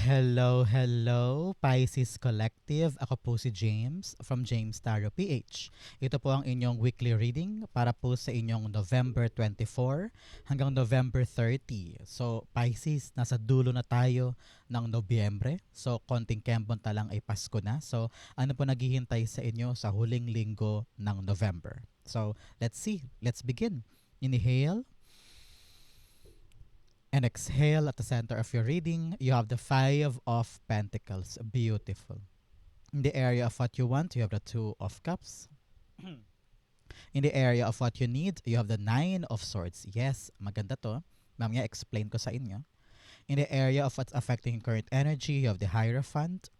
Hello, hello, Pisces Collective. Ako po si James from James Tarot PH. Ito po ang inyong weekly reading para po sa inyong November 24 hanggang November 30. So, Pisces, nasa dulo na tayo ng Nobyembre. So, konting kembonta lang ay Pasko na. So, ano po naghihintay sa inyo sa huling linggo ng November? So, let's see. Let's begin. Inhale. And exhale at the center of your reading. You have the Five of Pentacles. Beautiful. In the area of what you want, you have the Two of Cups. In the area of what you need, you have the Nine of Swords. Yes, maganda to. Mamaya explain ko sa inyo. In the area of what's affecting current energy, you have the Hierophant.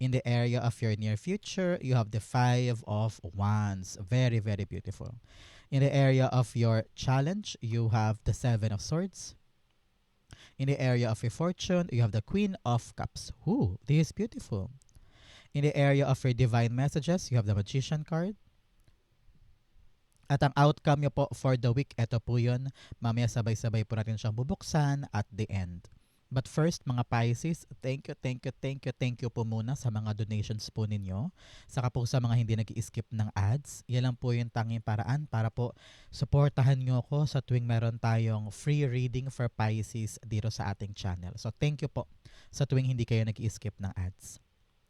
In the area of your near future, you have the Five of Wands. Very, very beautiful. In the area of your challenge, you have the Seven of Swords. In the area of your fortune, you have the Queen of Cups. Ooh, this is beautiful. In the area of your divine messages, you have the Magician card. At ang outcome nyo po for the week, ito po yun. Mamaya sabay-sabay po natin siyang bubuksan at the end. But first, mga Pisces, thank you, thank you, thank you, thank you po muna sa mga donations po ninyo. Saka po sa mga hindi nag skip ng ads. Yan lang po yung tanging paraan para po supportahan nyo ako sa tuwing meron tayong free reading for Pisces dito sa ating channel. So thank you po sa tuwing hindi kayo nag skip ng ads.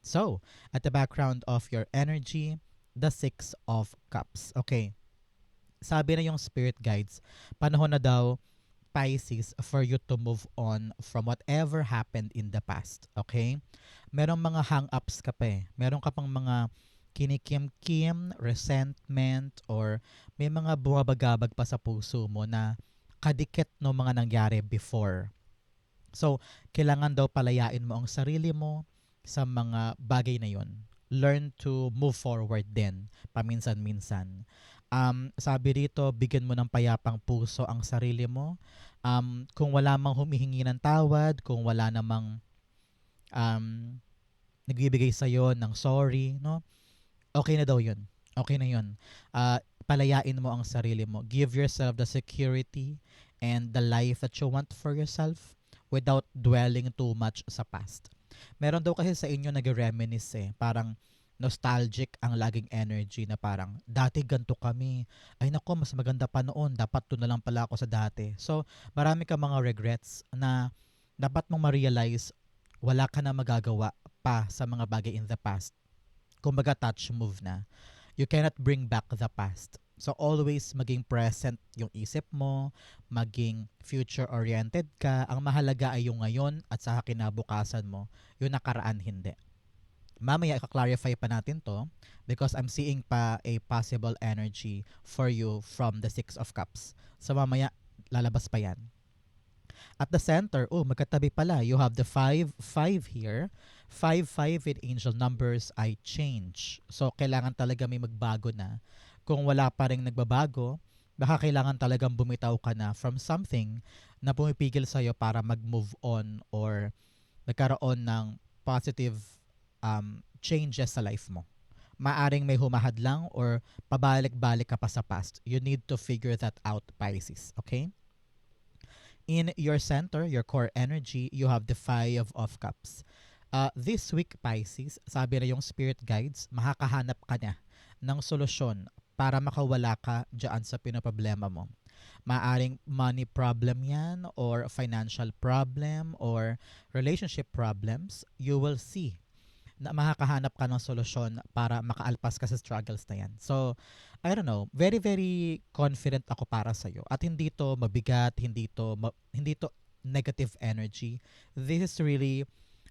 So, at the background of your energy, the Six of Cups. Okay. Sabi na yung spirit guides, panahon na daw Pisces for you to move on from whatever happened in the past. Okay? Merong mga hang-ups ka pa eh. Meron ka pang mga kinikim-kim, resentment, or may mga buwabagabag pa sa puso mo na kadikit no mga nangyari before. So, kailangan daw palayain mo ang sarili mo sa mga bagay na yon. Learn to move forward din, paminsan-minsan. Um, sabi rito, bigyan mo ng payapang puso ang sarili mo. Um, kung wala mang humihingi ng tawad, kung wala namang um, nagbibigay sa'yo ng sorry, no? Okay na daw yun. Okay na yun. Uh, palayain mo ang sarili mo. Give yourself the security and the life that you want for yourself without dwelling too much sa past. Meron daw kasi sa inyo nag-reminisce eh. Parang, nostalgic ang laging energy na parang dati ganto kami. Ay nako, mas maganda pa noon. Dapat to na lang pala ako sa dati. So, marami ka mga regrets na dapat mong ma-realize wala ka na magagawa pa sa mga bagay in the past. Kumbaga touch move na. You cannot bring back the past. So always maging present yung isip mo, maging future-oriented ka. Ang mahalaga ay yung ngayon at sa kinabukasan mo. Yung nakaraan hindi. Mamaya i-clarify pa natin to because I'm seeing pa a possible energy for you from the Six of Cups. So mamaya lalabas pa yan. At the center, oh, magkatabi pala. You have the 5, 5 here. 5, 5 with angel numbers I change. So, kailangan talaga may magbago na. Kung wala pa rin nagbabago, baka kailangan talagang bumitaw ka na from something na pumipigil sa'yo para mag-move on or nagkaroon ng positive um, changes sa life mo. Maaring may humahad lang or pabalik-balik ka pa sa past. You need to figure that out, Pisces. Okay? In your center, your core energy, you have the Five of Cups. Uh, this week, Pisces, sabi na yung spirit guides, makakahanap ka na ng solusyon para makawala ka dyan sa pinoproblema mo. Maaring money problem yan or financial problem or relationship problems. You will see na makakahanap ka ng solusyon para makaalpas ka sa struggles na yan. So, I don't know, very very confident ako para sa iyo. At hindi to mabigat, hindi to ma- hindi to negative energy. This is really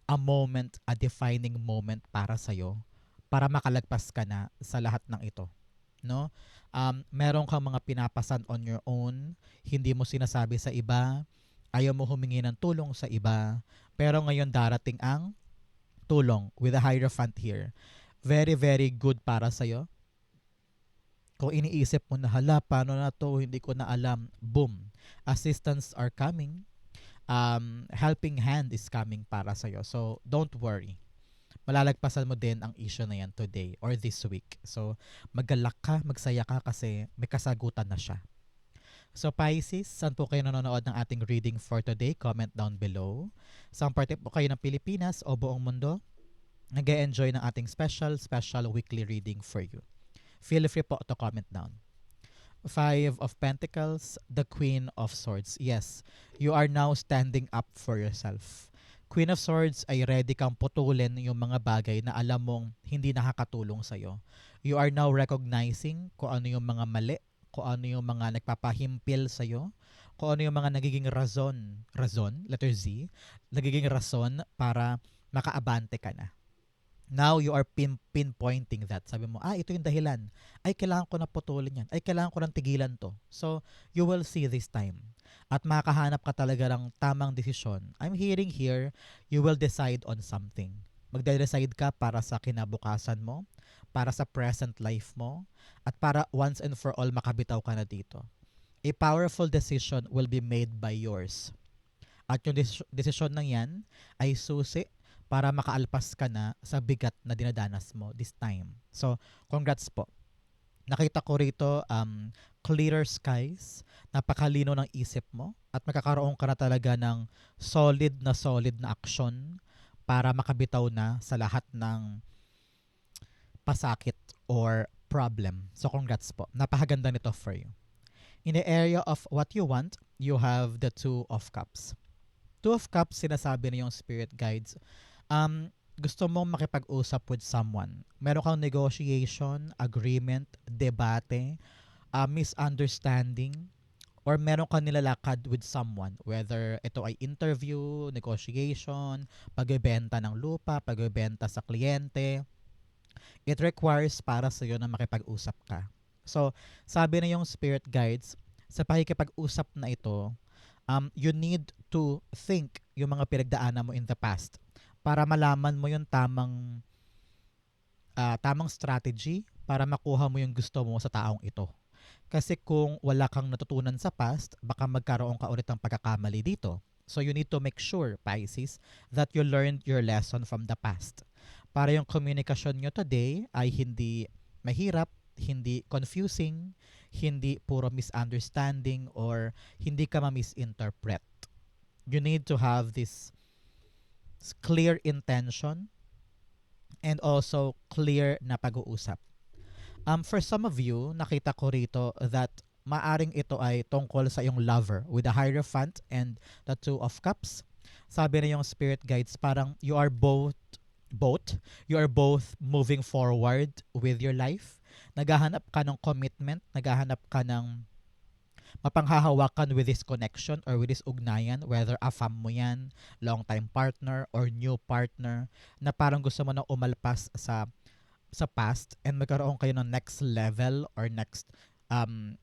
a moment, a defining moment para sa iyo para makalagpas ka na sa lahat ng ito. No? Um, meron kang mga pinapasan on your own, hindi mo sinasabi sa iba, ayaw mo humingi ng tulong sa iba, pero ngayon darating ang tulong with a Hierophant here. Very, very good para sa'yo. Kung iniisip mo na, hala, paano na to, hindi ko na alam, boom. Assistants are coming. Um, helping hand is coming para sa'yo. So, don't worry. Malalagpasan mo din ang issue na yan today or this week. So, magalak ka, magsaya ka kasi may kasagutan na siya. So Pisces, saan po kayo nanonood ng ating reading for today? Comment down below. Saan parte po kayo ng Pilipinas o buong mundo? nag enjoy ng ating special, special weekly reading for you. Feel free po to comment down. Five of Pentacles, the Queen of Swords. Yes, you are now standing up for yourself. Queen of Swords ay ready kang putulin yung mga bagay na alam mong hindi nakakatulong sa'yo. You are now recognizing kung ano yung mga mali, kung ano yung mga nagpapahimpil sa'yo, kung ano yung mga nagiging razon, razon, letter Z, nagiging rason para makaabante ka na. Now you are pin pinpointing that. Sabi mo, ah, ito yung dahilan. Ay, kailangan ko na putulin yan. Ay, kailangan ko na tigilan to. So, you will see this time. At makahanap ka talaga ng tamang desisyon. I'm hearing here, you will decide on something. Magde-decide ka para sa kinabukasan mo, para sa present life mo, at para once and for all makabitaw ka na dito. A powerful decision will be made by yours. At yung des- desisyon ng yan ay susi para makaalpas ka na sa bigat na dinadanas mo this time. So, congrats po. Nakita ko rito um, clearer skies, napakalino ng isip mo at magkakaroon ka na talaga ng solid na solid na action para makabitaw na sa lahat ng pasakit or problem. So congrats po. Napakaganda nito for you. In the area of what you want, you have the Two of Cups. Two of Cups, sinasabi na yung spirit guides, um, gusto mong makipag-usap with someone, meron kang negotiation, agreement, debate, uh, misunderstanding, or meron kang nilalakad with someone, whether ito ay interview, negotiation, pagbebenta ng lupa, pagbebenta sa kliyente, it requires para sa iyo na makipag-usap ka. So, sabi na yung spirit guides, sa pakikipag-usap na ito, um, you need to think yung mga pinagdaanan mo in the past para malaman mo yung tamang uh, tamang strategy para makuha mo yung gusto mo sa taong ito. Kasi kung wala kang natutunan sa past, baka magkaroon ka ulit ng pagkakamali dito. So you need to make sure, Pisces, that you learned your lesson from the past. Para yung communication nyo today ay hindi mahirap, hindi confusing, hindi puro misunderstanding, or hindi ka ma-misinterpret. You need to have this clear intention and also clear na pag-uusap. Um, for some of you, nakita ko rito that maaring ito ay tungkol sa yung lover with the Hierophant and the Two of Cups. Sabi na yung spirit guides, parang you are both both you are both moving forward with your life. Naghahanap ka ng commitment, naghahanap ka ng mapanghahawakan with this connection or with this ugnayan, whether afam mo yan, long-time partner, or new partner, na parang gusto mo na umalpas sa sa past and magkaroon kayo ng next level or next um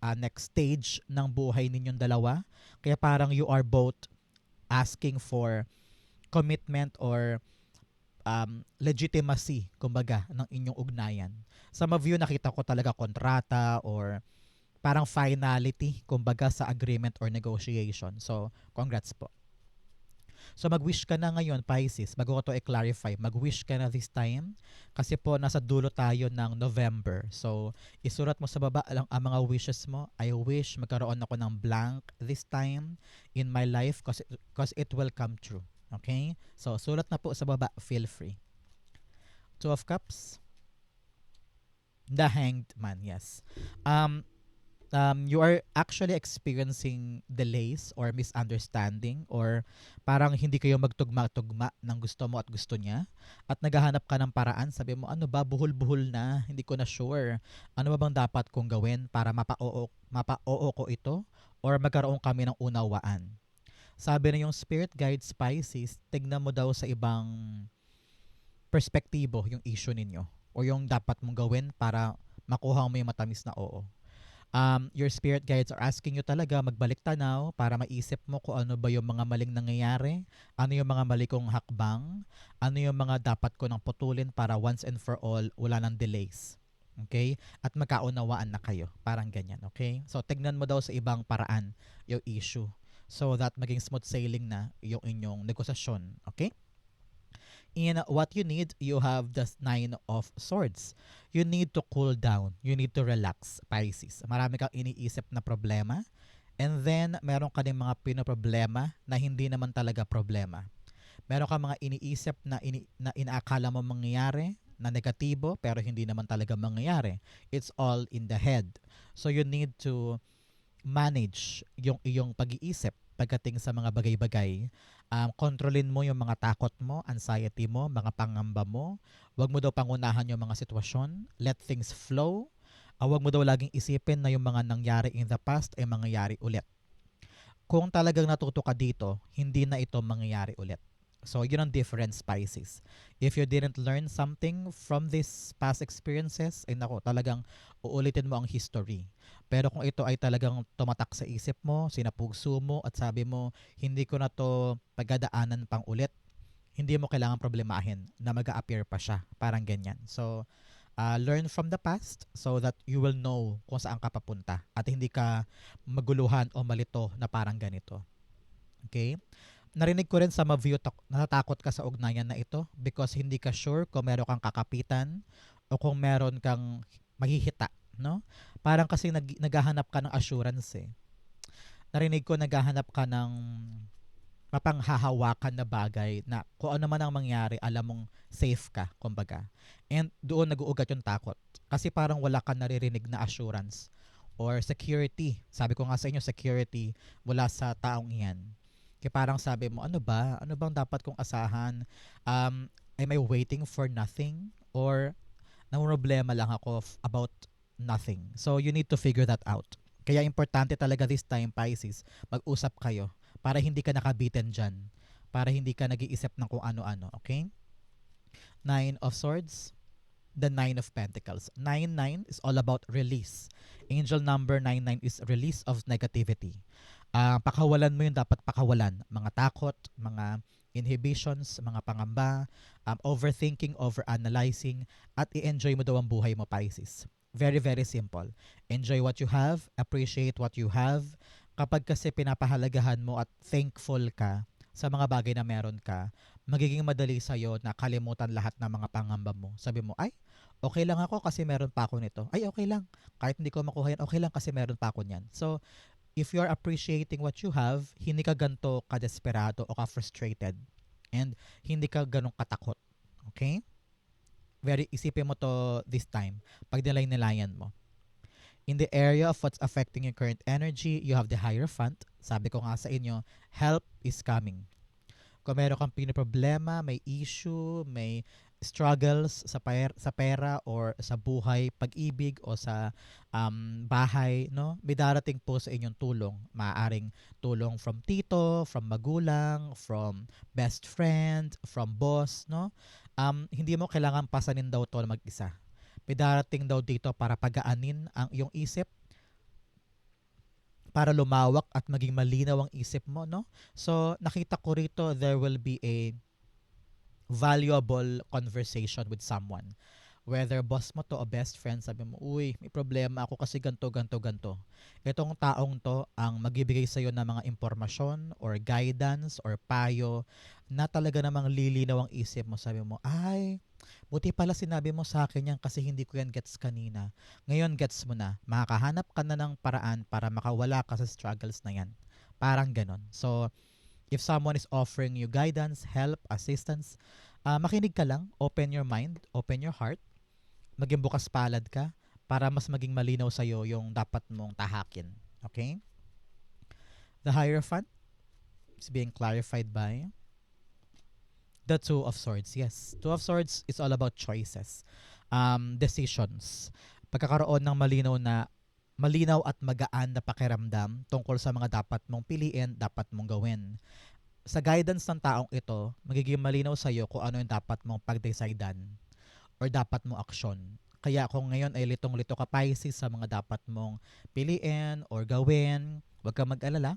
uh, next stage ng buhay ninyong dalawa. Kaya parang you are both asking for commitment or um, legitimacy, kumbaga, ng inyong ugnayan. Of you nakita ko talaga kontrata or parang finality, kumbaga sa agreement or negotiation. So, congrats po. So mag-wish ka na ngayon, Pisces, bago ko to i-clarify, mag-wish ka na this time kasi po nasa dulo tayo ng November. So isurat mo sa baba lang ang mga wishes mo. I wish magkaroon ako ng blank this time in my life because because it will come true. Okay? So sulat na po sa baba, feel free. Two of Cups. The Hanged Man, yes. Um, um, you are actually experiencing delays or misunderstanding or parang hindi kayo magtugma-tugma ng gusto mo at gusto niya at naghahanap ka ng paraan sabi mo ano ba buhol-buhol na hindi ko na sure ano ba bang dapat kong gawin para mapa-oo mapa-oo ko ito or magkaroon kami ng unawaan sabi na yung spirit guide Pisces tignan mo daw sa ibang perspektibo yung issue ninyo o yung dapat mong gawin para makuha mo yung matamis na oo um, your spirit guides are asking you talaga magbalik tanaw para maisip mo kung ano ba yung mga maling nangyayari, ano yung mga mali kong hakbang, ano yung mga dapat ko nang putulin para once and for all wala nang delays. Okay? At magkaunawaan na kayo. Parang ganyan. Okay? So, tignan mo daw sa ibang paraan yung issue so that maging smooth sailing na yung inyong negosasyon. Okay? In what you need, you have the Nine of Swords. You need to cool down. You need to relax, Pisces. Marami kang iniisip na problema. And then, meron ka din mga pinoproblema na hindi naman talaga problema. Meron ka mga iniisip na, ini, na inaakala mo mangyayari na negatibo pero hindi naman talaga mangyayari. It's all in the head. So you need to manage yung iyong pag-iisip pagdating sa mga bagay-bagay. Um, kontrolin mo yung mga takot mo, anxiety mo, mga pangamba mo. Huwag mo daw pangunahan yung mga sitwasyon. Let things flow. Uh, huwag mo daw laging isipin na yung mga nangyari in the past ay mangyayari ulit. Kung talagang natuto ka dito, hindi na ito mangyayari ulit. So, yun ang difference, Pisces. If you didn't learn something from these past experiences, ay nako, talagang uulitin mo ang history. Pero kung ito ay talagang tumatak sa isip mo, sinapugso mo, at sabi mo, hindi ko na to pagdadaanan pang ulit, hindi mo kailangan problemahin na mag appear pa siya. Parang ganyan. So, uh, learn from the past so that you will know kung saan ka papunta at hindi ka maguluhan o malito na parang ganito. Okay? narinig ko rin sa ma-view natatakot ka sa ugnayan na ito because hindi ka sure kung meron kang kakapitan o kung meron kang mahihita, no? Parang kasi nag, naghahanap ka ng assurance eh. Narinig ko naghahanap ka ng mapanghahawakan na bagay na kung ano man ang mangyari, alam mong safe ka, kumbaga. And doon nag-uugat yung takot. Kasi parang wala ka naririnig na assurance or security. Sabi ko nga sa inyo, security mula sa taong iyan. Kaya parang sabi mo, ano ba? Ano bang dapat kong asahan? Um, am I waiting for nothing? Or problema lang ako about nothing? So, you need to figure that out. Kaya importante talaga this time, Pisces, mag-usap kayo para hindi ka nakabitin dyan. Para hindi ka nag-iisip ng kung ano-ano. Okay? Nine of Swords, the Nine of Pentacles. Nine, nine is all about release. Angel number 99 is release of negativity uh, pakawalan mo yung dapat pakawalan. Mga takot, mga inhibitions, mga pangamba, um, overthinking, overanalyzing, at i-enjoy mo daw ang buhay mo, Pisces. Very, very simple. Enjoy what you have, appreciate what you have. Kapag kasi pinapahalagahan mo at thankful ka sa mga bagay na meron ka, magiging madali sa'yo na kalimutan lahat ng mga pangamba mo. Sabi mo, ay, okay lang ako kasi meron pa ako nito. Ay, okay lang. Kahit hindi ko makuha yan, okay lang kasi meron pa ako niyan. So, if you're appreciating what you have, hindi ka ganto ka-desperado o ka-frustrated. And hindi ka ganong katakot. Okay? Very, isipin mo to this time. Pag nilay-nilayan mo. In the area of what's affecting your current energy, you have the Hierophant. Sabi ko nga sa inyo, help is coming. Kung meron kang pinaproblema, may issue, may struggles sa pera, sa pera or sa buhay, pag-ibig o sa um, bahay, no? May darating po sa inyong tulong. Maaring tulong from tito, from magulang, from best friend, from boss, no? Um, hindi mo kailangan pasanin daw to mag-isa. May darating daw dito para pagaanin ang iyong isip, para lumawak at maging malinaw ang isip mo, no? So, nakita ko rito, there will be a valuable conversation with someone. Whether boss mo to o best friend, sabi mo, uy, may problema ako kasi ganto, ganto, ganto. Itong taong to ang magbibigay sa'yo ng mga impormasyon or guidance or payo na talaga namang lilinaw ang isip mo. Sabi mo, ay, buti pala sinabi mo sa akin yan kasi hindi ko yan gets kanina. Ngayon gets mo na. Makakahanap ka na ng paraan para makawala ka sa struggles na yan. Parang ganon. So, if someone is offering you guidance, help, assistance, uh, makinig ka lang, open your mind, open your heart, maging bukas palad ka para mas maging malinaw sa iyo yung dapat mong tahakin. Okay? The Hierophant is being clarified by the Two of Swords. Yes, Two of Swords is all about choices, um, decisions. Pagkakaroon ng malinaw na malinaw at magaan na pakiramdam tungkol sa mga dapat mong piliin, dapat mong gawin. Sa guidance ng taong ito, magiging malinaw sa iyo kung ano yung dapat mong pagdesidean or dapat mong aksyon. Kaya kung ngayon ay litong-lito ka Pisces sa mga dapat mong piliin or gawin, huwag kang mag-alala.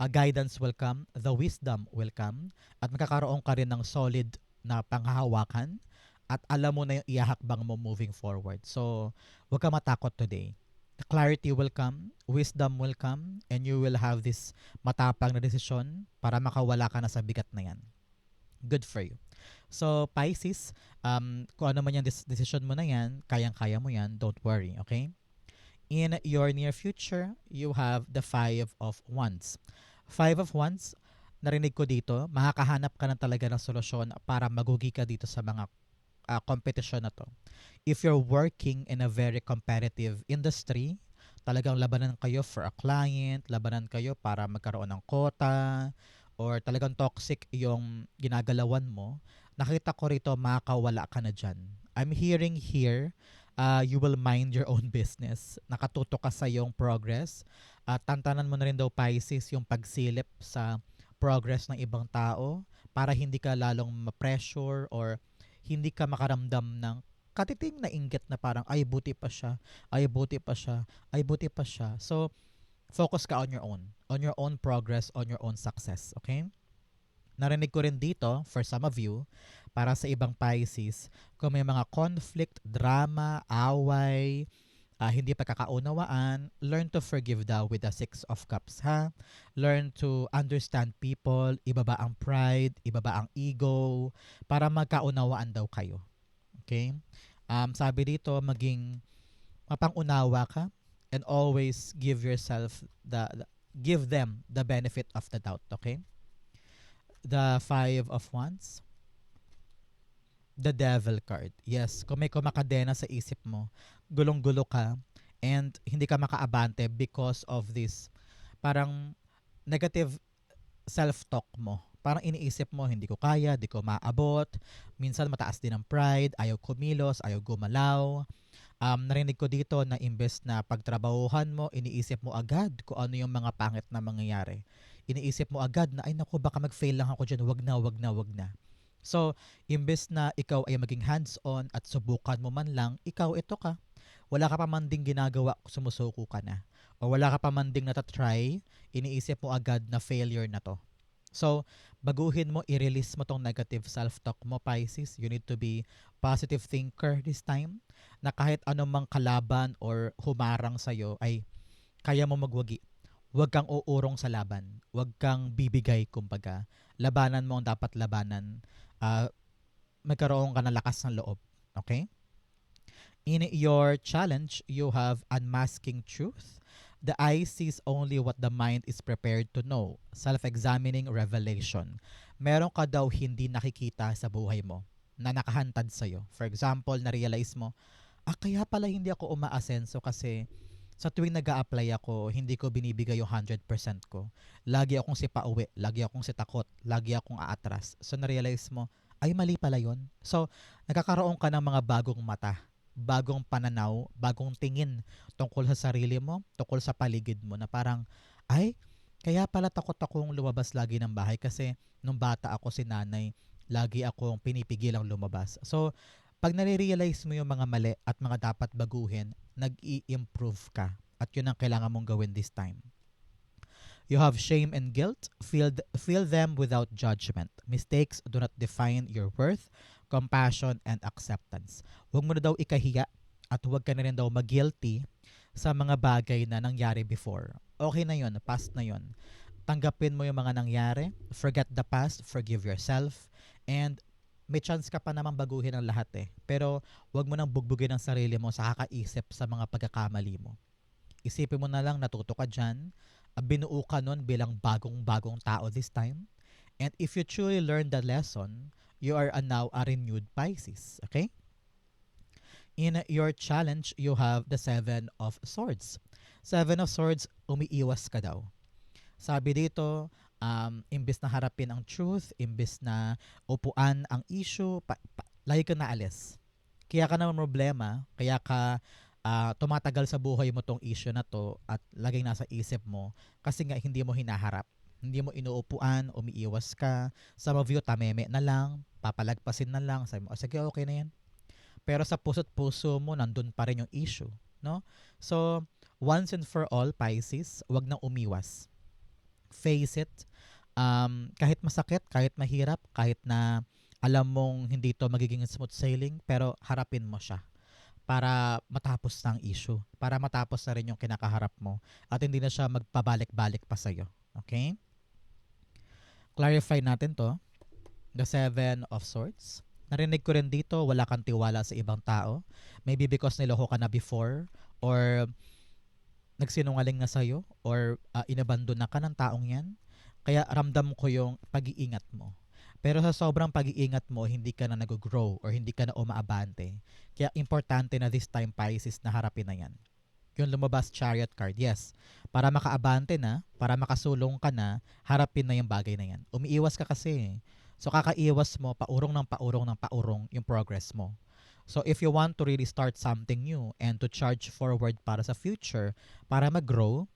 A guidance will come, the wisdom will come, at magkakaroon ka rin ng solid na panghahawakan at alam mo na yung iahakbang mo moving forward. So, huwag ka matakot today clarity will come, wisdom will come, and you will have this matapang na desisyon para makawala ka na sa bigat na yan. Good for you. So, Pisces, um, kung ano man yung des- decision mo na yan, kayang-kaya mo yan, don't worry, okay? In your near future, you have the Five of Wands. Five of Wands, narinig ko dito, makakahanap ka na talaga ng solusyon para magugi ka dito sa mga uh, competition na to. If you're working in a very competitive industry, talagang labanan kayo for a client, labanan kayo para magkaroon ng quota, or talagang toxic yung ginagalawan mo, nakita ko rito makakawala ka na dyan. I'm hearing here, uh, you will mind your own business. Nakatuto ka sa iyong progress. At tantanan mo na rin daw Pisces yung pagsilip sa progress ng ibang tao para hindi ka lalong ma-pressure or hindi ka makaramdam ng katiting na inggit na parang ay buti pa siya, ay buti pa siya, ay buti pa siya. So, focus ka on your own, on your own progress, on your own success, okay? Narinig ko rin dito, for some of you, para sa ibang Pisces, kung may mga conflict, drama, away, uh, hindi pagkakaunawaan, learn to forgive daw with the Six of Cups, ha? Learn to understand people, ibaba ang pride, ibaba ang ego, para magkaunawaan daw kayo. Okay? Um, sabi dito, maging mapangunawa ka and always give yourself the, the give them the benefit of the doubt, okay? The Five of Wands. The Devil card. Yes, kung may kumakadena sa isip mo, gulong-gulo ka, and hindi ka makaabante because of this parang negative self-talk mo. Parang iniisip mo, hindi ko kaya, di ko maabot. Minsan mataas din ang pride, ayaw kumilos, ayaw gumalaw. Um, narinig ko dito na imbes na pagtrabahuhan mo, iniisip mo agad kung ano yung mga pangit na mangyayari. Iniisip mo agad na, ay naku, baka mag-fail lang ako dyan, wag na, wag na, wag na. So, imbes na ikaw ay maging hands-on at subukan mo man lang, ikaw ito ka. Wala ka pa man ding ginagawa, sumusuko ka na. O wala ka pa man ding natatry, iniisip mo agad na failure na to. So, baguhin mo, i-release mo tong negative self-talk mo, Pisces. You need to be positive thinker this time na kahit anumang kalaban or humarang sa'yo ay kaya mo magwagi. Huwag kang uurong sa laban. Huwag kang bibigay, kumbaga. Labanan mo ang dapat labanan uh, magkaroon ka ng lakas ng loob. Okay? In your challenge, you have unmasking truth. The eye sees only what the mind is prepared to know. Self-examining revelation. Meron ka daw hindi nakikita sa buhay mo na nakahantad sa'yo. For example, na-realize mo, ah, kaya pala hindi ako umaasenso kasi sa tuwing nag apply ako, hindi ko binibigay yung 100% ko. Lagi akong si pauwi, lagi akong si takot, lagi akong aatras. So, na-realize mo, ay mali pala yon. So, nagkakaroon ka ng mga bagong mata, bagong pananaw, bagong tingin tungkol sa sarili mo, tungkol sa paligid mo na parang, ay, kaya pala takot akong lumabas lagi ng bahay kasi nung bata ako si nanay, lagi akong pinipigilang lumabas. So, pag nare-realize mo yung mga mali at mga dapat baguhin, nag-i-improve ka. At yun ang kailangan mong gawin this time. You have shame and guilt. Feel, feel them without judgment. Mistakes do not define your worth, compassion, and acceptance. Huwag mo na daw ikahiya at huwag ka na rin daw mag-guilty sa mga bagay na nangyari before. Okay na yon, past na yon. Tanggapin mo yung mga nangyari, forget the past, forgive yourself, and may chance ka pa naman baguhin ang lahat eh. Pero wag mo nang bugbugin ang sarili mo sa kakaisip sa mga pagkakamali mo. Isipin mo na lang natuto ka dyan, binuo ka nun bilang bagong-bagong tao this time. And if you truly learn the lesson, you are a now a renewed Pisces. Okay? In your challenge, you have the Seven of Swords. Seven of Swords, umiiwas ka daw. Sabi dito, um, imbes na harapin ang truth, imbes na upuan ang issue, pa, pa, lagi ka naalis. Kaya ka naman problema, kaya ka uh, tumatagal sa buhay mo tong issue na to at laging nasa isip mo kasi nga hindi mo hinaharap. Hindi mo inuupuan, umiiwas ka. Some of you, tameme na lang, papalagpasin na lang. Sabi mo, oh, sige, okay na yan. Pero sa puso't puso mo, nandun pa rin yung issue. No? So, once and for all, Pisces, wag nang umiwas face it. Um, kahit masakit, kahit mahirap, kahit na alam mong hindi to magiging smooth sailing, pero harapin mo siya para matapos ng issue, para matapos na rin yung kinakaharap mo at hindi na siya magpabalik-balik pa sa'yo. Okay? Clarify natin to. The Seven of Swords. Narinig ko rin dito, wala kang tiwala sa ibang tao. Maybe because niloko ka na before or nagsinungaling na sa'yo or uh, inabandon na ka ng taong yan. Kaya ramdam ko yung pag-iingat mo. Pero sa sobrang pag-iingat mo, hindi ka na nag-grow or hindi ka na umaabante. Kaya importante na this time Pisces na harapin na yan. Yung lumabas chariot card, yes. Para makaabante na, para makasulong ka na, harapin na yung bagay na yan. Umiiwas ka kasi. So kakaiwas mo, paurong ng paurong ng paurong yung progress mo. So if you want to really start something new and to charge forward para sa future, para mag-grow,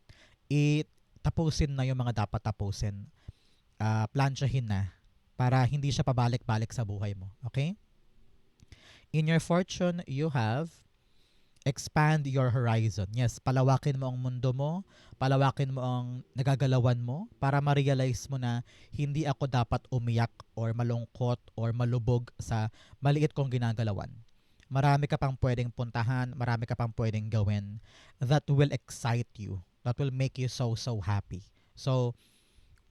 itapusin na yung mga dapat tapusin. Uh, plansyahin na para hindi siya pabalik-balik sa buhay mo. Okay? In your fortune, you have expand your horizon. Yes, palawakin mo ang mundo mo, palawakin mo ang nagagalawan mo para ma-realize mo na hindi ako dapat umiyak or malungkot or malubog sa maliit kong ginagalawan marami ka pang pwedeng puntahan, marami ka pang pwedeng gawin that will excite you, that will make you so, so happy. So,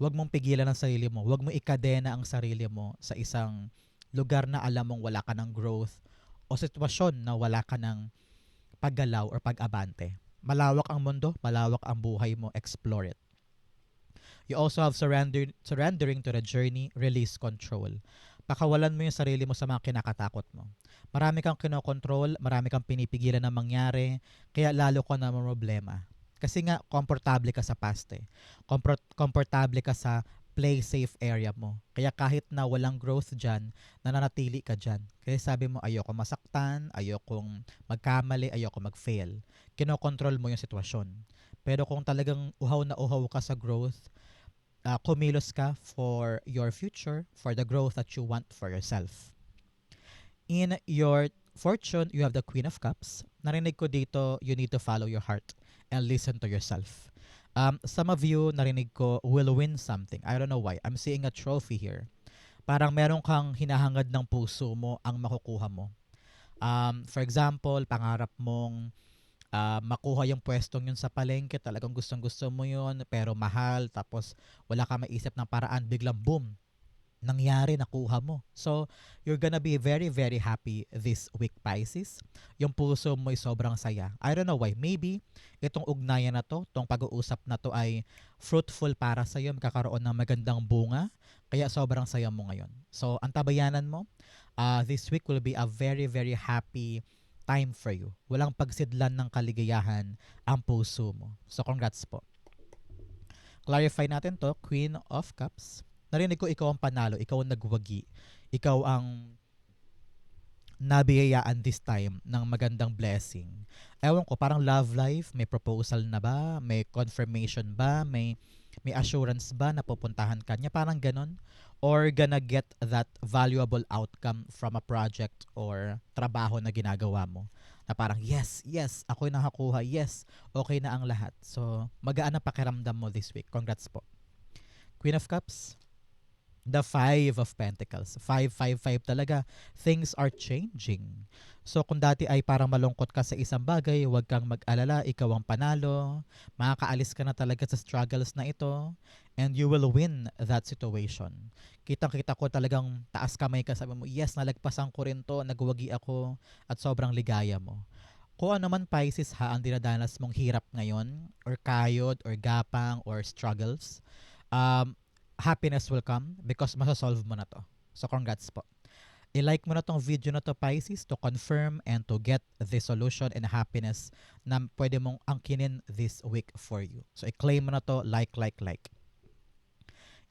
wag mong pigilan ang sarili mo, wag mo ikadena ang sarili mo sa isang lugar na alam mong wala ka ng growth o sitwasyon na wala ka ng paggalaw or pag-abante. Malawak ang mundo, malawak ang buhay mo, explore it. You also have surrender, surrendering to the journey, release control. Pakawalan mo yung sarili mo sa mga kinakatakot mo. Marami kang kinokontrol, marami kang pinipigilan na mangyari, kaya lalo ka na problema. Kasi nga, komportable ka sa past eh. Komport- komportable ka sa play safe area mo. Kaya kahit na walang growth dyan, nananatili ka dyan. Kaya sabi mo, ayoko masaktan, ayokong magkamali, ayoko mag-fail. Kinokontrol mo yung sitwasyon. Pero kung talagang uhaw na uhaw ka sa growth, uh, kumilos ka for your future, for the growth that you want for yourself. In your fortune, you have the Queen of Cups. Narinig ko dito, you need to follow your heart and listen to yourself. Um, some of you, narinig ko, will win something. I don't know why. I'm seeing a trophy here. Parang meron kang hinahangad ng puso mo ang makukuha mo. Um, for example, pangarap mong uh, makuha yung pwestong yun sa palengke, talagang gustong gusto mo yun, pero mahal, tapos wala ka maisip ng paraan, biglang boom, nangyari, nakuha mo. So, you're gonna be very, very happy this week, Pisces. Yung puso mo ay sobrang saya. I don't know why. Maybe, itong ugnayan na to, itong pag-uusap na to ay fruitful para sa iyo, magkakaroon ng magandang bunga, kaya sobrang saya mo ngayon. So, ang tabayanan mo, uh, this week will be a very, very happy time for you. Walang pagsidlan ng kaligayahan ang puso mo. So congrats po. Clarify natin to, Queen of Cups. Narinig ko ikaw ang panalo, ikaw ang nagwagi. Ikaw ang nabiyayaan this time ng magandang blessing. Ewan ko, parang love life, may proposal na ba? May confirmation ba? May may assurance ba na pupuntahan ka niya? Parang ganon. Or gonna get that valuable outcome from a project or trabaho na ginagawa mo. Na parang, yes, yes, ako'y nakakuha, yes, okay na ang lahat. So, magaan ang pakiramdam mo this week. Congrats po. Queen of Cups, the Five of Pentacles. Five, five, five talaga. Things are changing. So kung dati ay parang malungkot ka sa isang bagay, huwag kang mag-alala, ikaw ang panalo. Makakaalis ka na talaga sa struggles na ito and you will win that situation. Kitang-kita ko talagang taas kamay ka, sabi mo, yes, nalagpasan ko rin to, nagwagi ako at sobrang ligaya mo. Kung ano man Pisces ha, ang dinadanas mong hirap ngayon, or kayod, or gapang, or struggles, um, happiness will come because masasolve mo na to. So congrats po i-like mo na tong video na to Pisces to confirm and to get the solution and happiness na pwede mong angkinin this week for you. So i-claim mo na to like, like, like.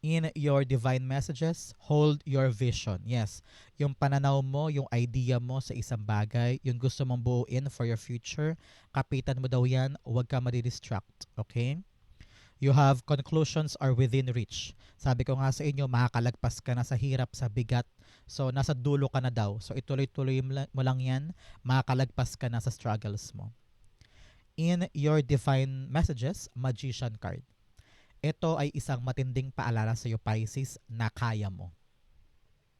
In your divine messages, hold your vision. Yes, yung pananaw mo, yung idea mo sa isang bagay, yung gusto mong buuin for your future, kapitan mo daw yan, huwag ka madi-distract. Okay? You have conclusions are within reach. Sabi ko nga sa inyo, makakalagpas ka na sa hirap, sa bigat, So, nasa dulo ka na daw. So, ituloy-tuloy mo lang yan. Makakalagpas ka na sa struggles mo. In your divine messages, magician card. Ito ay isang matinding paalala sa iyo, Pisces, na kaya mo.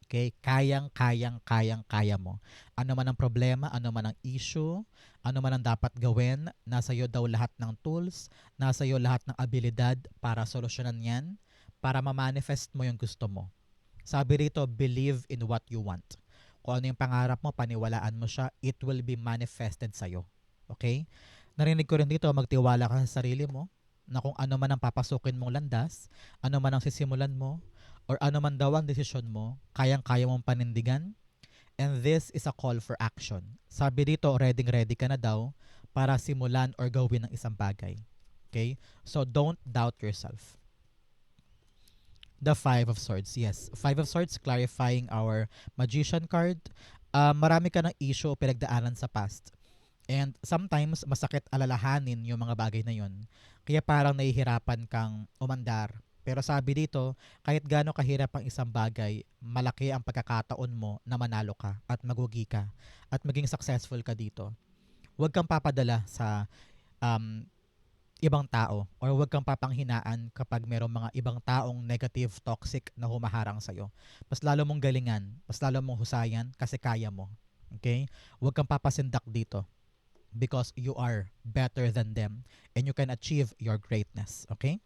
Okay? Kayang, kayang, kayang, kaya mo. Ano man ang problema, ano man ang issue, ano man ang dapat gawin, nasa iyo daw lahat ng tools, nasa iyo lahat ng abilidad para solusyonan yan, para ma-manifest mo yung gusto mo. Sabi rito, believe in what you want. Kung ano yung pangarap mo, paniwalaan mo siya, it will be manifested sa'yo. Okay? Narinig ko rin dito, magtiwala ka sa sarili mo na kung ano man ang papasukin mong landas, ano man ang sisimulan mo, or ano man daw ang desisyon mo, kayang-kaya mong panindigan. And this is a call for action. Sabi dito, ready-ready ka na daw para simulan or gawin ng isang bagay. Okay? So don't doubt yourself. The Five of Swords. Yes. Five of Swords clarifying our Magician card. Uh, marami ka ng issue o pinagdaanan sa past. And sometimes, masakit alalahanin yung mga bagay na yun. Kaya parang nahihirapan kang umandar. Pero sabi dito, kahit gaano kahirap ang isang bagay, malaki ang pagkakataon mo na manalo ka at magugi ka at maging successful ka dito. Huwag kang papadala sa um, ibang tao or huwag kang papanghinaan kapag merong mga ibang taong negative, toxic na humaharang sa'yo. Mas lalo mong galingan, mas lalo mong husayan kasi kaya mo. Okay? Huwag kang papasindak dito because you are better than them and you can achieve your greatness. Okay?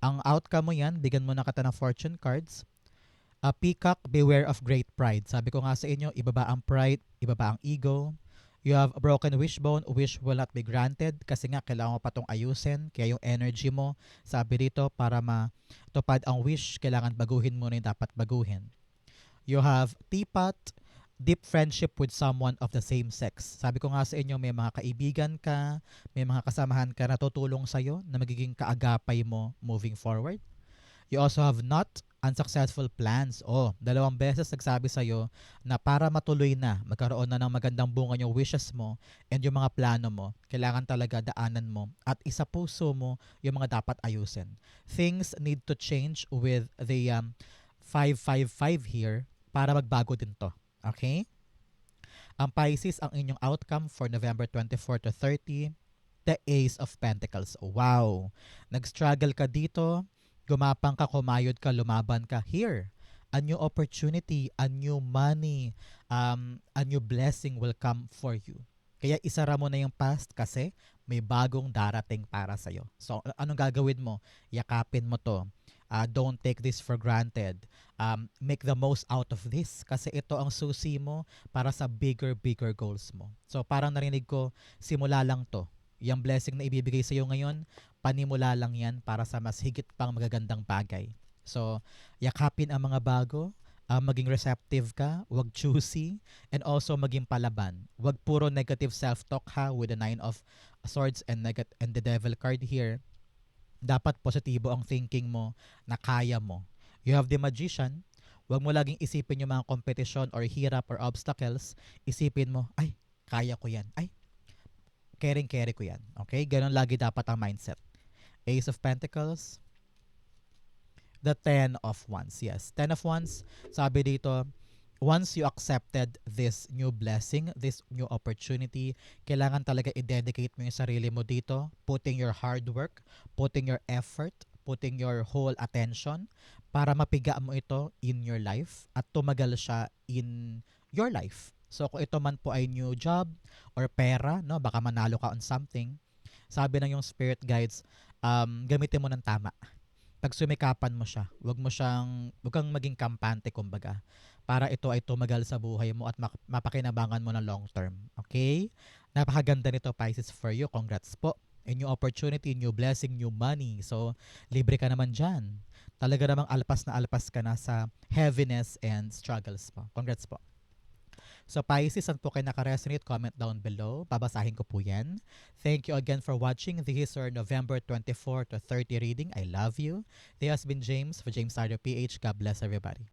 Ang outcome mo yan, bigyan mo na kita ng fortune cards. A peacock, beware of great pride. Sabi ko nga sa inyo, ibaba ang pride, ibaba ang ego, You have a broken wishbone, wish will not be granted kasi nga kailangan mo pa itong ayusin. Kaya yung energy mo, sabi dito, para matupad ang wish, kailangan baguhin mo na yung dapat baguhin. You have teapot, deep friendship with someone of the same sex. Sabi ko nga sa inyo, may mga kaibigan ka, may mga kasamahan ka na tutulong sa'yo na magiging kaagapay mo moving forward. You also have not unsuccessful plans. Oh, dalawang beses nagsabi sa'yo na para matuloy na, magkaroon na ng magandang bunga yung wishes mo and yung mga plano mo, kailangan talaga daanan mo at isa puso mo yung mga dapat ayusin. Things need to change with the um, 555 here para magbago din to. Okay? Ang Pisces, ang inyong outcome for November 24 to 30, the Ace of Pentacles. Wow! Nag-struggle ka dito, Gumapang ka, kumayod ka, lumaban ka. Here, a new opportunity, a new money, um, a new blessing will come for you. Kaya isara mo na yung past kasi may bagong darating para sa'yo. So, anong gagawin mo? Yakapin mo to. Uh, don't take this for granted. Um, make the most out of this kasi ito ang susi mo para sa bigger, bigger goals mo. So, parang narinig ko, simula lang to. Yung blessing na ibibigay sa iyo ngayon, panimula lang yan para sa mas higit pang magagandang bagay. So, yakapin ang mga bago, uh, maging receptive ka, wag choosy, and also maging palaban. Wag puro negative self-talk ha with the nine of swords and, neg- and the devil card here. Dapat positibo ang thinking mo na kaya mo. You have the magician, wag mo laging isipin yung mga competition or hirap or obstacles. Isipin mo, ay, kaya ko yan. Ay, caring-carry ko yan. Okay? Ganon lagi dapat ang mindset. Ace of Pentacles. The Ten of Wands. Yes, Ten of Wands. Sabi dito, once you accepted this new blessing, this new opportunity, kailangan talaga i-dedicate mo yung sarili mo dito, putting your hard work, putting your effort, putting your whole attention para mapiga mo ito in your life at tumagal siya in your life. So kung ito man po ay new job or pera, no, baka manalo ka on something. Sabi ng yung spirit guides, um, gamitin mo ng tama. Pag sumikapan mo siya, wag mo siyang, wag kang maging kampante kumbaga para ito ay tumagal sa buhay mo at mapakinabangan mo ng long term. Okay? Napakaganda nito Pisces for you. Congrats po. A new opportunity, new blessing, new money. So, libre ka naman dyan. Talaga namang alpas na alpas ka na sa heaviness and struggles po. Congrats po. So Pisces, saan po kayo nakaresonate? Comment down below. Babasahin ko po yan. Thank you again for watching. This is our November 24 to 30 reading. I love you. This has been James for James Sardo PH. God bless everybody.